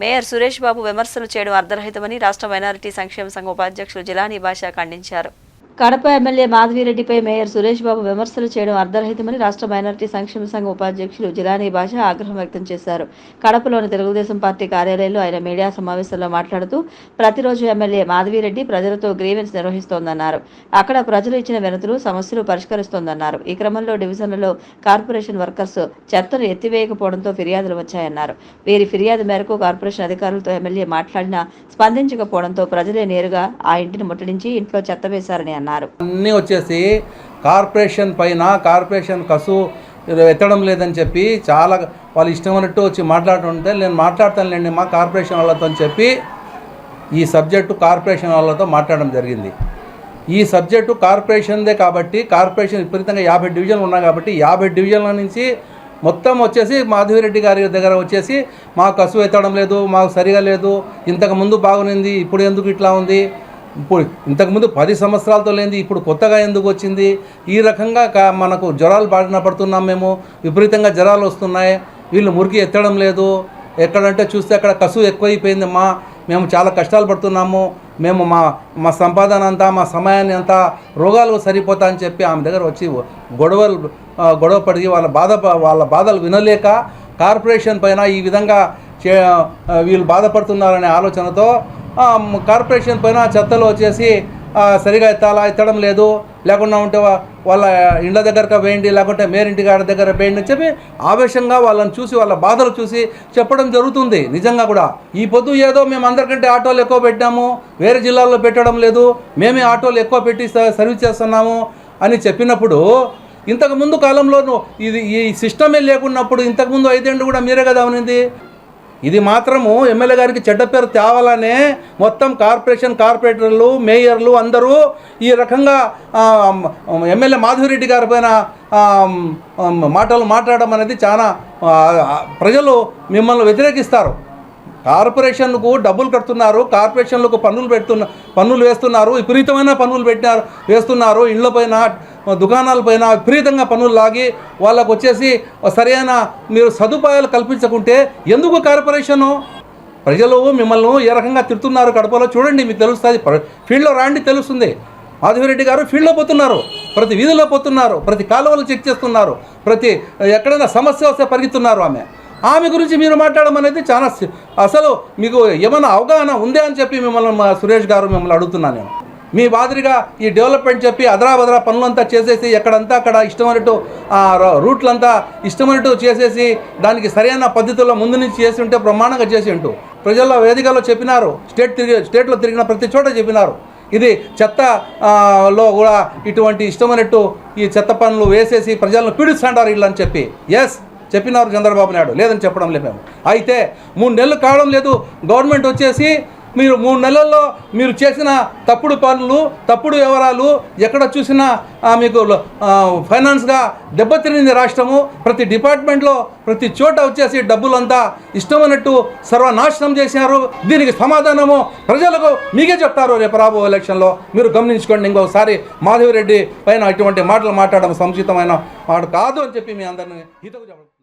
Mayor Suresh Babu విమర్శలు చేయడం అర్ధరహితమని రాష్ట్ర మైనారిటీ సంక్షేమ సంఘం ఉపాధ్యక్షులు జిలానీ భాష ఖండించారు. కడప ఎమ్మెల్యే మాధవిరెడ్డిపై మేయర్ సురేష్ బాబు విమర్శలు చేయడం అర్ధరహితమని రాష్ట్ర మైనార్టీ సంక్షేమ సంఘం ఉపాధ్యక్షులు జిలానీ భాష ఆగ్రహం వ్యక్తం చేశారు. కడపలోని తెలుగుదేశం పార్టీ కార్యాలయంలో ఆయన మీడియా సమావేశంలో మాట్లాడుతూ ప్రతిరోజు ఎమ్మెల్యే మాధవిరెడ్డి ప్రజలతో గ్రీవెన్స్ నిర్వహిస్తోందన్నారు. అక్కడ ప్రజలు ఇచ్చిన వినతులు సమస్యలు పరిష్కరిస్తోందన్నారు. ఈ క్రమంలో డివిజన్లలో కార్పొరేషన్ వర్కర్స్ చెత్తను ఎత్తివేయకపోవడంతో ఫిర్యాదులు వచ్చాయన్నారు. వీరి ఫిర్యాదు మేరకు కార్పొరేషన్ అధికారులతో ఎమ్మెల్యే మాట్లాడినా స్పందించకపోవడంతో ప్రజలే నేరుగా ఆ ఇంటిని ముట్టడించి ఇంట్లో చెత్త వేశారని అన్నారు. అన్నీ వచ్చేసి కార్పొరేషన్ పైన కార్పొరేషన్ కసు ఎత్తడం లేదని చెప్పి చాలా వాళ్ళు ఇష్టమైనట్టు వచ్చి మాట్లాడుతుంటే నేను మాట్లాడతానులేండి మా కార్పొరేషన్ వాళ్ళతో అని చెప్పి ఈ సబ్జెక్టు కార్పొరేషన్ వాళ్ళతో మాట్లాడడం జరిగింది. ఈ సబ్జెక్టు కార్పొరేషన్దే కాబట్టి కార్పొరేషన్ విపరీతంగా యాభై డివిజన్లు ఉన్నాయి కాబట్టి యాభై డివిజన్ల నుంచి మొత్తం వచ్చేసి మాధవిరెడ్డి గారి దగ్గర వచ్చేసి మాకు కసువు ఎత్తడం లేదు మాకు సరిగా లేదు ఇంతకు ముందు బాగునింది ఇప్పుడు ఎందుకు ఇట్లా ఉంది? ఇప్పుడు ఇంతకుముందు పది సంవత్సరాలతో లేనిది ఇప్పుడు కొత్తగా ఎందుకు వచ్చింది? ఈ రకంగా మనకు జ్వరాలు బారిన పడుతున్నాం మేము. విపరీతంగా జ్వరాలు వస్తున్నాయి. వీళ్ళు మురికి ఎత్తడం లేదు. ఎక్కడంటే చూస్తే అక్కడ కసువు ఎక్కువైపోయిందమ్మా మేము చాలా కష్టాలు పడుతున్నాము. మేము మా మా సంపాదన అంతా మా సమయాన్ని అంతా రోగాలు సరిపోతా అని చెప్పి ఆమె దగ్గర వచ్చి గొడవలు గొడవ పడి వాళ్ళ బాధ వాళ్ళ బాధలు వినలేక కార్పొరేషన్ పైన ఈ విధంగా చే వీళ్ళు బాధపడుతున్నారనే ఆలోచనతో కార్పొరేషన్ పైన చెత్తలు వచ్చేసి సరిగా ఎత్తాలా ఎత్తడం లేదు. లేకుండా ఉంటే వాళ్ళ ఇండ్ల దగ్గరకు వేయండి లేకుంటే మేరింటి గారి దగ్గర వేయండి అని చెప్పి ఆవేశంగా వాళ్ళని చూసి వాళ్ళ బాధలు చూసి చెప్పడం జరుగుతుంది. నిజంగా కూడా. ఈ పొద్దు ఏదో మేము అందరికంటే ఆటోలు ఎక్కువ పెట్టాము వేరే జిల్లాల్లో పెట్టడం లేదు మేమే ఆటోలు ఎక్కువ పెట్టి సర్వీస్ చేస్తున్నాము అని చెప్పినప్పుడు ఇంతకు ముందు కాలంలో ఇది ఈ సిస్టమే లేకున్నప్పుడు ఇంతకుముందు ఐదేండు కూడా మీరే కదా ఉనింది ఇది మాత్రము ఎమ్మెల్యే గారికి చెడ్డ పేరు తేవాలనే మొత్తం కార్పొరేషన్ కార్పొరేటర్లు మేయర్లు అందరూ ఈ రకంగా ఎమ్మెల్యే మాధవిరెడ్డి గారి పైన మాటలు మాట్లాడడం అనేది చాలా ప్రజలు మిమ్మల్ని వ్యతిరేకిస్తారు. కార్పొరేషన్కు డబ్బులు కడుతున్నారు కార్పొరేషన్లకు పన్నులు పెడుతున్న పన్నులు వేస్తున్నారు విపరీతమైన పన్నులు పెట్టినారు వేస్తున్నారు ఇళ్ళ దుకాణాలపైన దుకాణాల పైన విపరీతంగా పనులు లాగి వాళ్ళకు వచ్చేసి సరైన మీరు సదుపాయాలు కల్పించకుంటే ఎందుకు కార్పొరేషను? ప్రజలు మిమ్మల్ని ఏ రకంగా తిడుతున్నారు కడపలో? చూడండి మీకు తెలుస్తుంది ప్ర- ఫీల్డ్లో రాండి తెలుస్తుంది. మాధవిరెడ్డి గారు ఫీల్డ్లో పోతున్నారు. ప్రతి వీధిలో పోతున్నారు. ప్రతి కాలువలు చెక్ చేస్తున్నారు. ప్రతి ఎక్కడైనా సమస్య వస్తే పరిగెత్తున్నారు ఆమె. ఆమె గురించి మీరు మాట్లాడడం అనేది చాలా అసలు మీకు ఏమైనా అవగాహన ఉందే అని చెప్పి మిమ్మల్ని మా సురేష్ గారు మిమ్మల్ని అడుగుతున్నాను నేను. మీ మాదిరిగా ఈ డెవలప్మెంట్ చెప్పి అదరా బదరా పనులంతా చేసేసి ఎక్కడంతా అక్కడ ఇష్టమైనట్టు ఆ రూట్లంతా ఇష్టమైనట్టు చేసేసి దానికి సరైన పద్ధతుల్లో ముందు నుంచి చేసి ఉంటే ప్రమాణంగా చేసి ఉంటూ. ప్రజల వేదికలో చెప్పినారు స్టేట్ తిరిగి స్టేట్లో తిరిగిన ప్రతి చోట చెప్పినారు. ఇది చెత్త లో కూడా ఇటువంటి ఇష్టమైనట్టు ఈ చెత్త పనులు వేసేసి ప్రజలను పీడిస్తుంటారు వీళ్ళని చెప్పి. ఎస్ చెప్పినారు చంద్రబాబు నాయుడు. లేదని చెప్పడం లేదు మేము. అయితే మూడు నెలలు కావడం లేదు. గవర్నమెంట్ వచ్చేసి మీరు మూడు నెలల్లో మీరు చేసిన తప్పుడు పనులు తప్పుడు వివరాలు ఎక్కడ చూసినా మీకు ఫైనాన్స్గా దెబ్బతిరింది రాష్ట్రము. ప్రతి డిపార్ట్మెంట్లో ప్రతి చోట వచ్చేసి డబ్బులంతా ఇష్టమైనట్టు సర్వనాశనం చేశారు. దీనికి సమాధానము ప్రజలకు మీకే చెప్తారు రేపు రాబో ఎలక్షన్లో మీరు గమనించుకోండి ఇంకొకసారి మాధవిరెడ్డి పైన ఇటువంటి మాటలు మాట్లాడడం సముచితమైన వాడు కాదు అని చెప్పి మీ అందరిని హితకు చెప్పండి.